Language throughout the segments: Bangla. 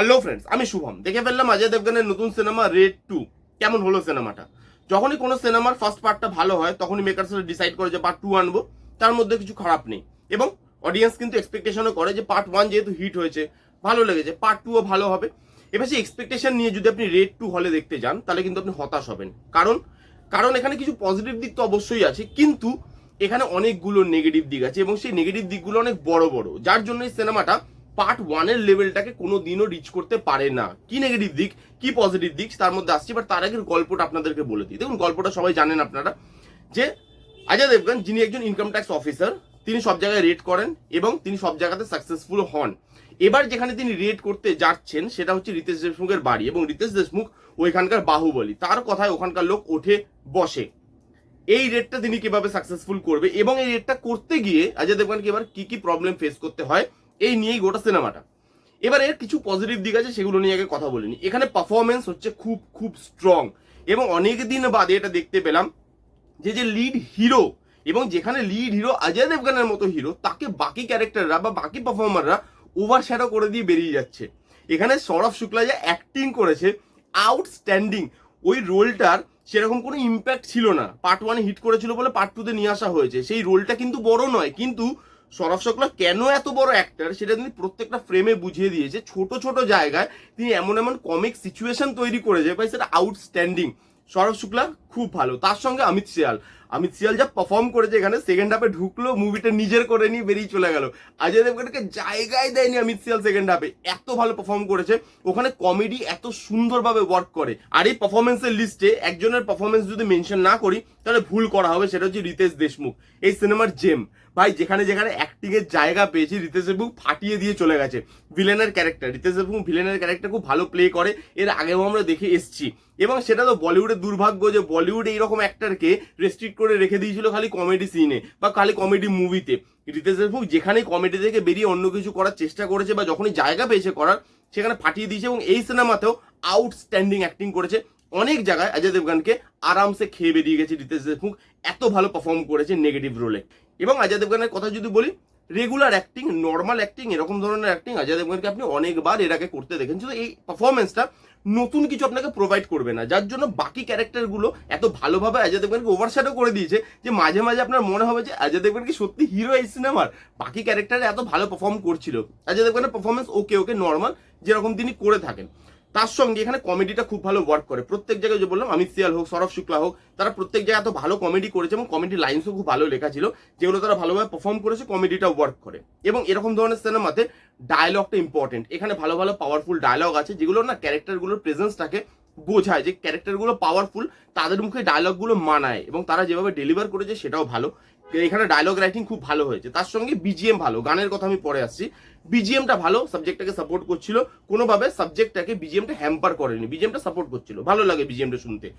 হ্যালো ফ্রেন্ডস আমি শুভম। দেখে ফেললাম অজয় দেবগানের নতুন সিনেমা রেড টু কেমন হলো সিনেমাটা যখনই কোনো সিনেমার ফার্স্ট পার্টটা ভালো হয়, তখনই মেকার্সরা ডিসাইড করে যে পার্ট টু আনব। তার মধ্যে কিছু খারাপ নেই। এবং অডিয়েন্স কিন্তু এক্সপেকটেশনও করে যে পার্ট ওয়ান যেহেতু হিট হয়েছে, ভালো লেগেছে পার্ট টুও ভালো হবে। এবার সেই এক্সপেকটেশন নিয়ে যদি আপনি রেড টু হলে দেখতে যান, তাহলে কিন্তু আপনি হতাশ হবেন। কারণ কারণ এখানে কিছু পজিটিভ দিক তো অবশ্যই আছে, কিন্তু এখানে অনেকগুলো নেগেটিভ দিক আছে এবং সেই নেগেটিভ দিকগুলো অনেক বড় বড়। যার জন্য এই সিনেমাটা পার্ট ওয়ানের লেভেলটাকে কোনো দিনও রিচ করতে পারে না। কি নেগেটিভ দিক, কি পজিটিভ দিক, তার মধ্যে আসছি। বাট তার আগের গল্পটা আপনাদেরকে বলে দিই। দেখুন, গল্পটা সবাই জানেন আপনারা, যে অজয় দেবগন, যিনি একজন ইনকাম ট্যাক্স অফিসার তিনি সব জায়গায় রেড করেন এবং তিনি সব জায়গাতে সাকসেসফুল হন। এবার যেখানে তিনি রেড করতে যাচ্ছেন, সেটা হচ্ছে রিতেশ দেশমুখের বাড়ি এবং রিতেশ দেশমুখ ওইখানকার বাহুবলী। তার কথায় ওখানকার লোক ওঠে, বসে। এই রেটটা তিনি কীভাবে সাকসেসফুল করবে এবং এই রেটটা করতে গিয়ে অজয় দেবগানকে এবার কি কি প্রবলেম ফেস করতে হয় এই নিয়েই গোটা সিনেমাটা। এবার এর কিছু পজিটিভ দিক আছে, সেগুলো নিয়ে আগে কথা বলিনি এখানে পারফরমেন্স হচ্ছে খুব খুব স্ট্রং এবং অনেক দিন বাদে এটা দেখতে পেলাম যে যে লিড হিরো এবং যেখানে লিড হিরো অজয় দেবগানের মতো হিরো তাকে বাকি ক্যারেক্টাররা বা বাকি পারফর্মাররা ওভার শ্যাডো করে দিয়ে বেরিয়ে যাচ্ছে। এখানে সৌরভ শুক্লা যে অ্যাক্টিং করেছে আউটস্ট্যান্ডিং ওই রোলটার সেরকম কোনো ইম্প্যাক্ট ছিল না। পার্ট ওয়ানে হিট করেছিল বলে পার্ট টুতে নিয়ে আসা হয়েছে। সেই রোলটা কিন্তু বড় নয়, কিন্তু সৌরভ শুক্লা কেন এত বড় অ্যাক্টার সেটা তিনি প্রত্যেকটা ফ্রেমে বুঝিয়ে দিয়েছে। ছোট ছোট জায়গায় তিনি এমন এমন কমিক সিচুয়েশন তৈরি করেছে ভাই, সেটা আউটস্ট্যান্ডিং সৌরভ শুক্লা খুব ভালো। তার সঙ্গে অমিত সিয়াল অমিত সিয়াল যা পারফর্ম করেছে এখানে সেকেন্ড হাফে ঢুকলো মুভিটা নিজের করে নিয়ে বেরিয়ে চলে গেল। অজয় দেবগনকে জায়গায় দেয়নি অমিত সিয়াল সেকেন্ড হাফে এত ভালো পারফর্ম করেছে। ওখানে কমেডি এত সুন্দরভাবে ওয়ার্ক করে। আর এই পারফরমেন্সের লিস্টে একজনের পারফরমেন্স যদি মেনশন না করি, তাহলে ভুল করা হবে, সেটা হচ্ছে রিতেশ দেশমুখ। এই সিনেমার জেম ভাই, যেখানে যেখানে অ্যাক্টিং এর জায়গা পেয়েছি, রিতেশ দেশমুখ ফাটিয়ে দিয়ে চলে গেছে। ভিলেনের ক্যারেক্টার রিতেশ দেশমুখ ভিলেনের ক্যারেক্টার খুব ভালো প্লে করে, এর আগেও আমরা দেখে এসছি। এবং সেটা তো বলিউডের দুর্ভাগ্য যে বলিউড এইরকম অ্যাক্টারকে রেস্ট্রিক্ট করে রেখে দিয়েছিল খালি কমেডি সিনে বা খালি কমেডি মুভিতে রিতেশ দেশমুখ যেখানেই কমেডি থেকে বেরিয়ে অন্য কিছু করার চেষ্টা করেছে বা যখনই জায়গা পেয়েছে করার, সেখানে ফাটিয়ে দিয়েছে এবং এই সিনেমাতেও আউটস্ট্যান্ডিং অ্যাক্টিং করেছে। অনেক জায়গায় অজয় দেবগানকে আরামসে খেয়ে বেরিয়ে গেছে রিতেশ দেশমুখ এত ভালো পারফর্ম করেছে নেগেটিভ রোলে এবং অজয় দেবগানের কথা যদি বলি রেগুলার অ্যাক্টিং নর্মাল অ্যাক্টিং এরকম ধরনের অ্যাক্টিং অজয় দেবগানকে আপনি অনেকবার এর আগে করতে দেখেন। শুধু এই পারফরমেন্সটা নতুন কিছু আপনাকে প্রোভাইড করবে না। যার জন্য বাকি ক্যারেক্টারগুলো এত ভালোভাবে অজয় দেবগানকে ওভারশ্যাডো করে দিয়েছে যে মাঝে মাঝে আপনার মনে হবে যে অজয় দেবগান কি সত্যি হিরো এই সিনেমার বাকি ক্যারেক্টার এত ভালো পারফর্ম করছিল। অজয় দেবগানের পারফরমেন্স ওকে ওকে নর্মাল যেরকম তিনি করে থাকেন। তার সঙ্গে এখানে কমেডিটা খুব ভালো ওয়ার্ক করে। প্রত্যেক জায়গায় যে বললাম, অমিত সিয়াল হোক, সৌরভ শুক্লা হোক, তারা প্রত্যেক জায়গায় এত ভালো কমেডি করেছে এবং কমেডি লাইন্সও খুব ভালো লেখা ছিল, যেগুলো তারা ভালোভাবে পারফর্ম করেছে কমেডিটা ওয়ার্ক করে। এবং এরকম ধরনের সিনেমাতে ডায়লগটা ইম্পর্টেন্ট এখানে ভালো ভালো পাওয়ারফুল ডায়লগ আছে যেগুলো না ক্যারেক্টারগুলোর প্রেজেন্সটাকে বোঝায়, যে ক্যারেক্টারগুলো পাওয়ারফুল তাদের মুখে ডায়লগগুলো মানায় এবং তারা যেভাবে ডেলিভার করেছে, সেটাও ভালো। এখানে ডায়লগ রাইটিং খুব ভালো হয়েছে। তার সঙ্গে বিজিএম ভালো, গানের কথা আমি পরে আসছি। বিজিএমটা ভালো সাবজেক্টটাকে সাপোর্ট করছিল। কোনোভাবে সাবজেক্টটাকে বিজিএমটা হ্যাম্পার করেনি। বিজিএমটা সাপোর্ট করছিল। ভালো লাগে বিজিএমটা শুনতে।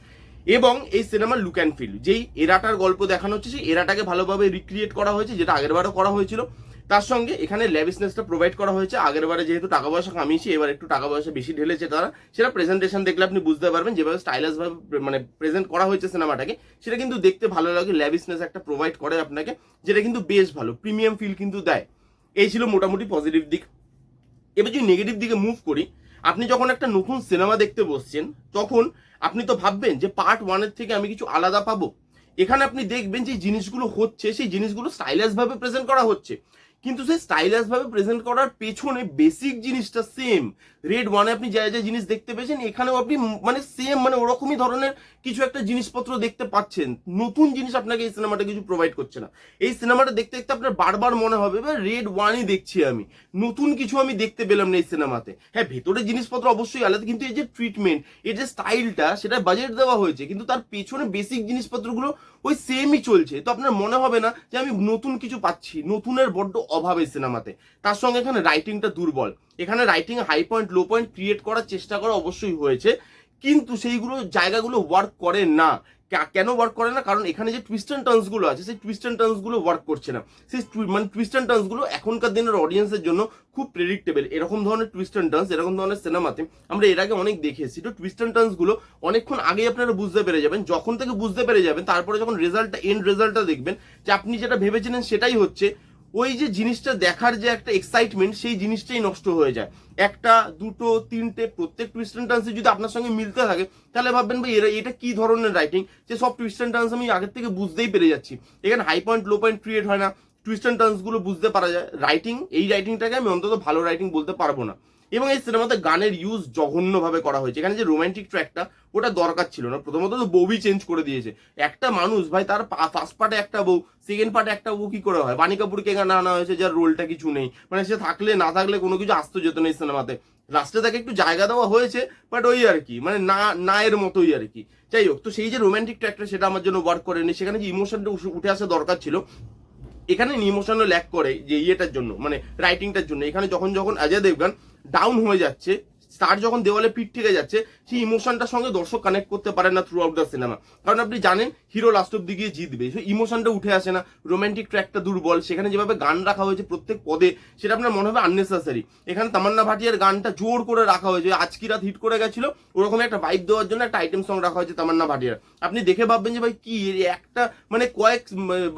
এবং এই সিনেমার লুক অ্যান্ড ফিল যেই এরাটার গল্প দেখানো হচ্ছে, সেই এরাটাকে ভালোভাবে রিক্রিয়েট করা হয়েছে, যেটা আগেরবারও করা হয়েছিল। তার সঙ্গে এখানে ল্যাভিসনেসটা প্রোভাইড করা হয়েছে। আগেরবারে যেহেতু টাকা পয়সা কামিয়েছি, এবার একটু টাকা পয়সা বেশি ঢেলেছে তারা। সেটা প্রেজেন্টেশন দেখলে আপনি বুঝতে পারবেন যেভাবে স্টাইলাস ভাবে মানে প্রেজেন্ট করা হয়েছে সিনেমাটাকে সেটা কিন্তু দেখতে ভালো লাগে ল্যাভিসনেস একটা প্রোভাইড করে আপনাকে, যেটা কিন্তু বেশ ভালো প্রিমিয়াম ফিল কিন্তু দেয়। এই ছিল মোটামুটি পজিটিভ দিক। এবার যদি নেগেটিভ দিকে মুভ করি, আপনি যখন একটা নতুন সিনেমা দেখতে বসছেন, তখন আপনি তো ভাববেন যে পার্ট ওয়ানের থেকে আমি কিছু আলাদা পাবো। এখানে আপনি দেখবেন যে জিনিসগুলো হচ্ছে, সেই জিনিসগুলো স্টাইলাস ভাবে প্রেজেন্ট করা হচ্ছে। কিন্তু সেই স্টাইলাস ভাবে প্রেজেন্ট করার পেছনে বেসিক জিনিসটা সেম রেড ওয়ানে আপনি যা যা জিনিস দেখতে পেয়েছেন, এখানেও আপনি মানে সেম মানে ওরকমই ধরনের কিছু একটা জিনিসপত্র দেখতে পাচ্ছেন। নতুন জিনিস আপনাকে এই সিনেমাটা কিছু প্রোভাইড করছে না। এই সিনেমাটা দেখতে দেখতে আপনার বারবার মনে হবে, এবার রেড ওয়ানই দেখছি আমি। নতুন কিছু আমি দেখতে পেলাম না এই সিনেমাতে হ্যাঁ ভেতরে জিনিসপত্র অবশ্যই আলাদা, কিন্তু এই যে ট্রিটমেন্ট এই যে স্টাইলটা সেটা বাজেট দেওয়া হয়েছে, কিন্তু তার পেছনে বেসিক জিনিসপত্রগুলো ওই সেমই চলছে। তো আপনার মনে হবে না যে আমি নতুন কিছু পাচ্ছি, নতুনের বড্ড অভাব এই সিনেমাতে। তার সঙ্গে এখানে রাইটিংটা দুর্বল। এখানে writing high point low point create করার চেষ্টা করা অবশ্যই হয়েছে। কিন্তু সেইগুলো জায়গাগুলো ওয়ার্ক করে না। কেন ওয়ার্ক করে না? কারণ এখানে যে টুইস্ট অ্যান্ড টার্নসগুলো আছে, সেই টুইস্ট অ্যান্ড টার্নসগুলো ওয়ার্ক করছে না। সেই মানে টুইস্ট অ্যান্ড টার্নসগুলো এখনকার দিনের অডিয়েন্সের জন্য খুব প্রেডিক্টেবল এরকম ধরনের টুইস্ট টার্নস এরকম ধরনের সিনেমাতে আমরা এর আগে অনেক দেখে এসেছি তো টুইস্ট অ্যান্ড টার্নসগুলো অনেকক্ষণ আগেই আপনারা বুঝতে পেরে যাবেন। যখন থেকে বুঝতে পেরে যাবেন, তারপরে যখন রেজাল্টটা এন্ড রেজাল্টটা দেখবেন যে আপনি যেটা ভেবেছিলেন সেটাই হচ্ছে। ওই যে জিনিসটা দেখার যে একটা এক্সাইটমেন্ট সেই জিনিসটাই নষ্ট হয়ে যায়। একটা, দুটো, তিনটে, প্রত্যেক টুইস্ট অ্যান্ড টার্নসে যদি আপনার সঙ্গে মিলতে থাকে, তাহলে ভাববেন ভাই, এরা, এটা কি ধরনের রাইটিং যে সব টুইস্ট অ্যান্ড টার্নস আমি আগের থেকে বুঝতেই পেরে যাচ্ছি। এখানে high point low point create হয় না। টুইস্ট অ্যান্ড টার্নসগুলো বুঝতে পারা যায়। রাইটিং এই রাইটিংটাকে আমি অন্তত ভালো রাইটিং বলতে পারব না। এবং এই সিনেমাতে গানের ইউজ জঘন্যভাবে করা হয়েছে। এখানে যে রোমান্টিক ট্র্যাকটা ওটা দরকার ছিল না। প্রথমত তো বউই চেঞ্জ করে দিয়েছে। একটা মানুষ, ভাই, তার ফার্স্ট পার্টে একটা বউ সেকেন্ড পার্টে একটা বউ কি করে হয়? বাণী কাপুরকে এখানে আনা হয়েছে, যার রোলটা কিছু নেই। মানে সে থাকলে, না থাকলে কোনো কিছু আসতো যেত না এই সিনেমাতে। লাস্টে তাকে একটু জায়গা দেওয়া হয়েছে বাট ওই আর কি। মানে না না এর মতোই আর কি। যাই হোক, তো সেই যে রোমান্টিক ট্র্যাকটা সেটা আমার জন্য ওয়ার্ক করেনি। সেখানে যে ইমোশনটা উঠে আসা দরকার ছিল এখানে ইমোশনাল ল্যাক করে যে ইয়েটার জন্য মানে রাইটিংটার জন্য। এখানে যখন যখন অজয় দেবগান ডাউন হয়ে যাচ্ছে তার যখন দেওয়ালে পিঠ থেকে যাচ্ছে, সেই ইমোশনটার সঙ্গে দর্শক কানেক্ট করতে পারে না থ্রু আউট দ্য সিনেমা কারণ আপনি জানেন হিরো লাস্ট অব্দি গিয়ে জিতবে। সেই ইমোশনটা উঠে আসে না রোমান্টিক ট্র্যাকটা দুর্বল। সেখানে যেভাবে গান রাখা হয়েছে প্রত্যেক পদে, সেটা আপনার মনে হবে আননেসেসারি এখানে তামান্না ভাটিয়ার গানটা জোর করে রাখা হয়েছে। আজকি রাত হিট করে গেছিল, ওরকম একটা ভাইব দেওয়ার জন্য একটা আইটেম সং রাখা হয়েছে তামান্না ভাটিয়ার। আপনি দেখে ভাববেন যে, ভাই, কি একটা মানে কয়েক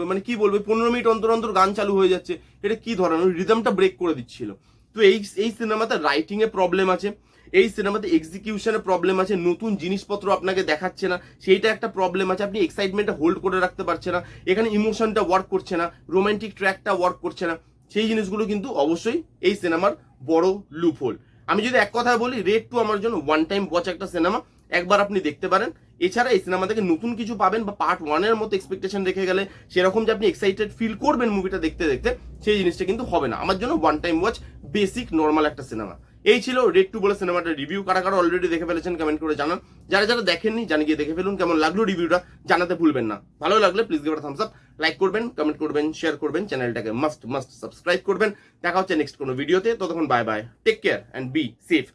মানে কি বলব, পনেরো মিনিট অন্তর অন্তর গান চালু হয়ে যাচ্ছে। এটা কি ধরনের? রিদমটা ব্রেক করে দিচ্ছিল। তো এই এই সিনেমাতে রাইটিং এ প্রবলেম আছে। এই সিনেমাতে এক্সিকিউশনে প্রবলেম আছে, নতুন জিনিসপত্র আপনাকে দেখাচ্ছে না, সেইটা একটা প্রবলেম আছে, আপনি এক্সাইটমেন্টটা হোল্ড করে রাখতে পারছে না, এখানে ইমোশনটা ওয়ার্ক করছে না রোমান্টিক ট্র্যাকটা ওয়ার্ক করছে না, সেই জিনিসগুলো কিন্তু অবশ্যই এই সিনেমার বড় লুপ হোল আমি যদি এক কথায় বলি রেড টু আমার জন্য ওয়ান টাইম ওয়াচ একটা সিনেমা, একবার আপনি দেখতে পারেন। এছাড়া এই সিনেমা থেকে নতুন কিছু পাবেন বা পার্ট ওয়ানের মতো এক্সপেকটেশন রেখে গেলে, সেরকম যে আপনি এক্সাইটেড ফিল করবেন মুভিটা দেখতে দেখতে, সেই জিনিসটা কিন্তু হবে না। আমার জন্য one time watch basic normal একটা সিনেমা। এই ছিল রেড টু বলে সিনেমাটা রিভিউ কারা কারা অলরেডি দেখে ফেলেছেন কমেন্ট করে জানান। যারা যারা দেখেননি জানি গিয়ে দেখে ফেলুন কেমন লাগল রিভিউটা জানাতে ভুলবেন না। ভালো লাগলে please give thumbs up like করবেন কমেন্ট করবেন শেয়ার করবেন চ্যানেলটাকে মাস্ট মাস্ট সাবস্ক্রাইব করবেন। দেখা হচ্ছে নেক্সট কোনো ভিডিওতে ততক্ষণ bye bye take care and be safe